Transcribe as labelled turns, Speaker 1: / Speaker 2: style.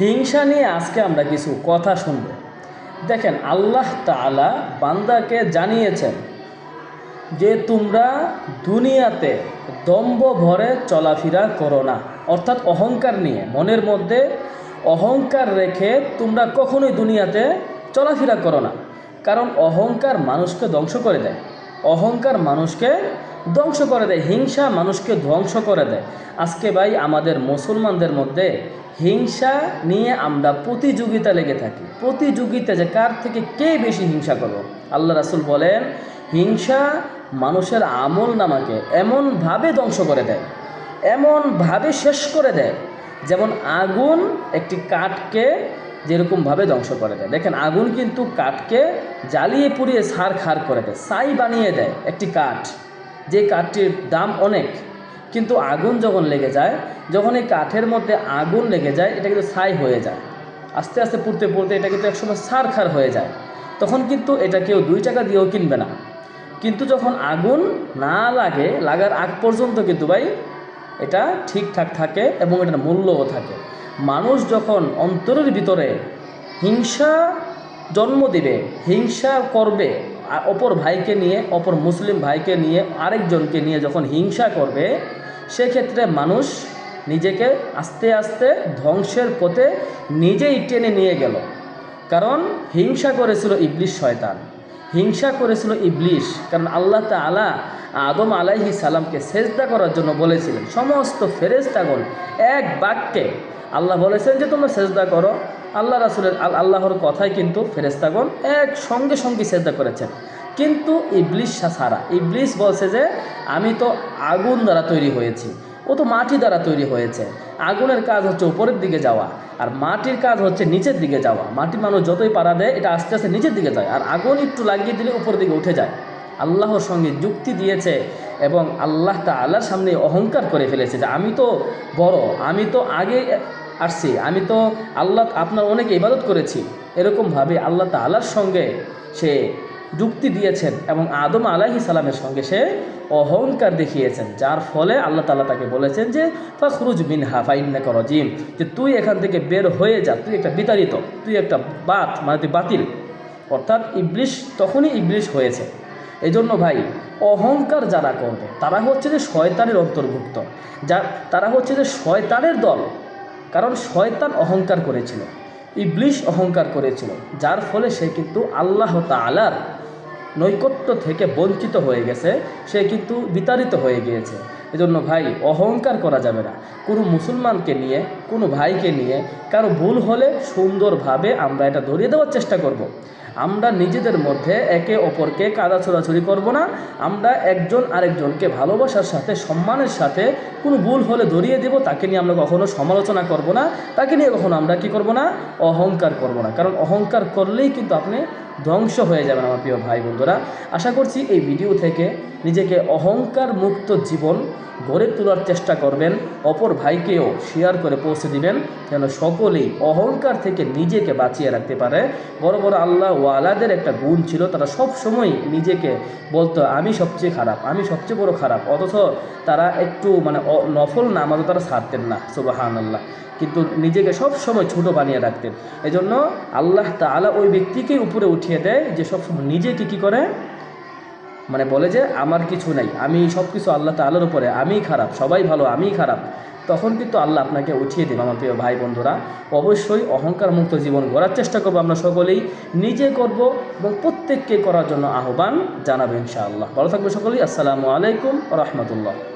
Speaker 1: হিংসা নিয়ে আজকে আমরা কিছু কথা শুনব। দেখেন, আল্লাহ তাআলা বান্দাকে জানিয়েছেন যে তোমরা দুনিয়াতে দম্ভ ভরে চলাফেরা করো না। অর্থাৎ অহংকার নিয়ে, মনের মধ্যে অহংকার রেখে তোমরা কখনোই দুনিয়াতে চলাফেরা করো না। কারণ অহংকার মানুষকে ধ্বংস করে দেয়। অহংকার মানুষকে ধ্বংস করে দেয়। হিংসা মানুষকে ধ্বংস করে দেয়। আজকে ভাই, আমাদের মুসলমানদের মধ্যে হিংসা নিয়ে আমরা প্রতিযোগিতা লেগে থাকি। প্রতিযোগিতা যে কার থেকে কে বেশি হিংসা করব? আল্লাহ রাসুল বলেন, হিংসা মানুষের আমল নামাকে এমনভাবে ধ্বংস করে দেয়, এমনভাবে শেষ করে দেয়, যেমন আগুন একটি কাঠকে যেরকমভাবে ধ্বংস করে দেয়। দেখেন, আগুন কিন্তু কাঠকে জ্বালিয়ে পুড়িয়ে সার খার করে দেয় সাই বানিয়ে দেয় একটি কাঠ। যে কাঠটির দাম অনেক কিন্তু আগুন যখন লেগে যায়, যখন এই কাঠের মধ্যে আগুন লেগে যায়, এটা কিন্তু ছাই হয়ে যায়। আস্তে আস্তে পুড়তে পুড়তে এটা কিন্তু একসময় সার খার হয়ে যায়। তখন কিন্তু এটা কেউ দুই টাকা দিয়েও কিনবে না। কিন্তু যখন আগুন না লাগে, লাগার আগ পর্যন্ত কিন্তু ভাই এটা ঠিকঠাক থাকে এবং এটার মূল্যও থাকে। মানুষ যখন অন্তরের ভিতরে হিংসা জন্ম দিবে, হিংসা করবে, অপর ভাইকে নিয়ে, অপর মুসলিম ভাইকে নিয়ে আরেকজনকে নিয়ে যখন হিংসা করবে সেক্ষেত্রে মানুষ নিজেকে আস্তে আস্তে ধ্বংসের পথে নিজেই টেনে নিয়ে গেল। কারণ হিংসা করেছিল ইবলিশ শয়তান। হিংসা করেছিল ইবলিশ। কারণ আল্লাহ তালা আদম আলাইহি সালামকে সেজদা করার জন্য বলেছিলেন, সমস্ত ফেরেস্তাগণ এক বাক্যে আল্লাহ বলেছেন যে, তোমরা সেজদা করো। আল্লাহ রাসুলের, আল, আল্লাহর কথাই কিন্তু ফেরেস্তাগণ এক সঙ্গে সঙ্গে সেজদা করেছেন। কিন্তু ইবলিশ সারা ইবলিশ বলছে যে, আমি তো আগুন দ্বারা তৈরি হয়েছি, ও তো মাটি দ্বারা তৈরি হয়েছে। আগুনের কাজ হচ্ছে উপরের দিকে যাওয়া, আর মাটির কাজ হচ্ছে নিচের দিকে যাওয়া। মাটির মানুষ যতই পাড়া দেয়, এটা আস্তে আস্তে নিচের দিকে যায়, আর আগুন একটু লাগিয়ে দিলে উপরের দিকে উঠে যায়। আল্লাহর সঙ্গে যুক্তি দিয়েছে এবং আল্লাহ তা আল্লাহর সামনে অহংকার করে ফেলেছে যে আমি তো বড়, আমি তো আগে আসছি, আমি তো আল্লাহ আপনার অনেক ইবাদত করেছি। এরকমভাবে আল্লাহ তাল্লার সঙ্গে সে যুক্তি দিয়েছেন এবং আদম আলাহি সালামের সঙ্গে সে অহংকার দেখিয়েছেন, যার ফলে আল্লাহ তালা তাকে বলেছেন যে, ফখরুজ বিন হাফাইন্না করজিম যে তুই এখান থেকে বের হয়ে যা, তুই একটা বিতাড়িত, তুই একটা বাত মানে তুই বাতিল। অর্থাৎ ইবলিশ, তখনই ইবলিশ হয়েছে। এই জন্য ভাই, অহংকার যারা করবে, তারা হচ্ছে যে শয়তানের অন্তর্ভুক্ত। যা, তারা হচ্ছে যে শয়তানের দল। কারণ শয়তান অহংকার করেছিল, ইবলিশ অহংকার করেছিল, যার ফলে সে কিন্তু আল্লাহ তালার নৈকট্য থেকে বঞ্চিত হয়ে গেছে, সে কিন্তু বিতাড়িত হয়ে গিয়েছে। এজন্য ভাই, অহংকার করা যাবে না। কোনো মুসলমানকে নিয়ে, কোনো ভাইকে নিয়ে, কারও ভুল হলে সুন্দরভাবে আমরা এটা ধরিয়ে দেওয়ার চেষ্টা করব। আমরা নিজেদের মধ্যে একে অপরকে কাদা ছোড়াছুড়ি করব না। আমরা একজন আরেকজনকে ভালোবাসার সাথে, সম্মানের সাথে কোনো ভুল হলে ধরিয়ে দেব, তাকে নিয়ে আমরা কখনো সমালোচনা করব না। তাকে নিয়ে কখনো আমরা কি করব না? অহংকার করব না। কারণ অহংকার করলেই কিন্তু আপনি ধ্বংস হয়ে যাবেন আমার প্রিয় ভাই বন্ধুরা। আশা করছি এই ভিডিও থেকে নিজেকে অহংকার মুক্ত জীবন গড়ে তোলার চেষ্টা করবেন। অপর ভাইকেও শেয়ার করে পৌঁছে দিবেন, যেন সকলেই অহংকার থেকে নিজেকে বাঁচিয়ে রাখতে পারে। বড় বড় আল্লাহ ওয়ালাদের একটা গুণ ছিল, তারা সব সময় নিজেকে বলতো, আমি সবচেয়ে খারাপ, আমি সবচেয়ে বড় খারাপ। অথচ তারা একটু মানে নফল নামাজও তারা ছাড়তেন না সুবাহান আল্লাহ কিন্তু নিজেকে সব সময় ছোট বানিয়ে রাখতেন। এজন্য আল্লাহ তালা ওই ব্যক্তিকেই উপরে উঠিয়ে দেয় যে সবসময় নিজেকে কী করে? মানে বলে যে, আমার কিছু নাই, আমি সব কিছু আল্লাহ তাল্লার উপরে, আমিই খারাপ, সবাই ভালো, আমিই খারাপ। তখন কিন্তু আল্লাহ আপনাকে উঠিয়ে দেবে, আমার প্রিয় ভাই বন্ধুরা। অবশ্যই অহংকার মুক্ত জীবন গড়ার চেষ্টা করব আমরা সকলেই, নিজে করব এবং প্রত্যেককে করার জন্য আহ্বান জানাবেন ইনশাআল্লাহ। ভালো থাকবে সকলেই, আসসালামু আলাইকুম রহমতুল্লাহ।